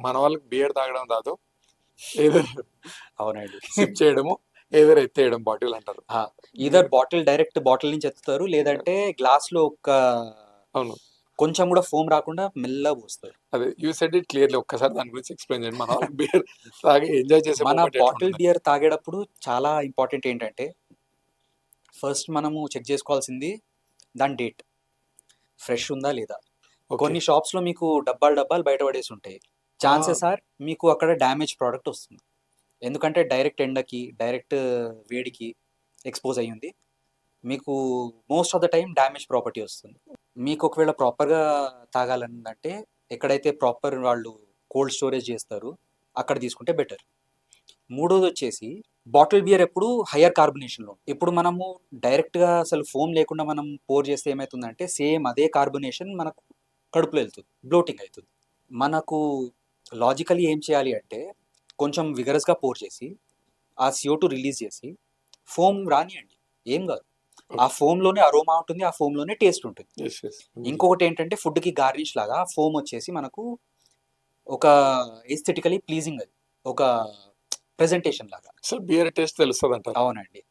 మన వాళ్ళకి బియర్ తాగడం రాదు. ఏదో అవునండి. సిప్ చేయడము ఏదో ఎత్తేయడం బాటిల్ అంటారు. ఈధర్ బాటిల్ డైరెక్ట్ బాటిల్ నుంచి ఎత్తుతారు లేదంటే గ్లాస్లో ఒక అవును. కొంచెం కూడా ఫోమ్ రాకుండా మెల్లగా పోస్తారు. అదే యూ సెడ్ ఇట్ క్లియర్లీ ఒక్కసారి దాని గురించి ఎక్స్ప్లెయిన్ చేయండి. మన వాళ్ళకి బియర్ తాగి ఎంజాయ్ చేసే మన బాటిల్? బియర్ తాగేటప్పుడు చాలా ఇంపార్టెంట్ ఏంటంటే ఫస్ట్ మనము చెక్ చేసుకోవాల్సింది దాని డేట్ ఫ్రెష్ ఉందా లేదా. కొన్ని షాప్స్లో మీకు డబ్బాలు డబ్బాలు బయట పడేసి ఉంటాయి. ఛాన్సెస్ ఆర్ మీకు అక్కడ డ్యామేజ్ ప్రోడక్ట్ వస్తుంది. ఎందుకంటే డైరెక్ట్ ఎండకి డైరెక్ట్ వేడికి ఎక్స్పోజ్ అయ్యింది. మీకు most of the time damage property వస్తుంది. మీకు ఒకవేళ ప్రాపర్గా తాగాలంటే ఎక్కడైతే ప్రాపర్ వాళ్ళు కోల్డ్ స్టోరేజ్ చేస్తారు అక్కడ తీసుకుంటే బెటర్ మూడోది వచ్చేసి బాటిల్ బియర్ ఎప్పుడు హయ్యర్ కార్బొనేషన్లో ఇప్పుడు మనము డైరెక్ట్గా అసలు ఫోమ్ లేకుండా మనం పోర్ చేస్తే ఏమవుతుందంటే సేమ్ అదే కార్బొనేషన్ మనకు కడుపులో వెళ్తుంది. బ్లోటింగ్ అవుతుంది. మనకు లాజికలీ ఏం చేయాలి అంటే కొంచెం విగరస్గా పోర్ చేసి ఆ సిఓ టూ రిలీజ్ చేసి ఫోమ్ రానియండి. ఏం కాదు. ఆ ఫోమ్లోనే అరోమా ఉంటుంది ఆ ఫోమ్లోనే టేస్ట్ ఉంటుంది. Yes, yes. ఇంకొకటి ఏంటంటే ఫుడ్కి గార్నిష్ లాగా ఫోమ్ వచ్చేసి మనకు ఒక ఎస్థెటికలీ ప్లీజింగ్ అది. ఒక ప్రెజెంటేషన్ లాగా. అసలు బియర్ టేస్ట్ తెలుస్తుంది అవునండి.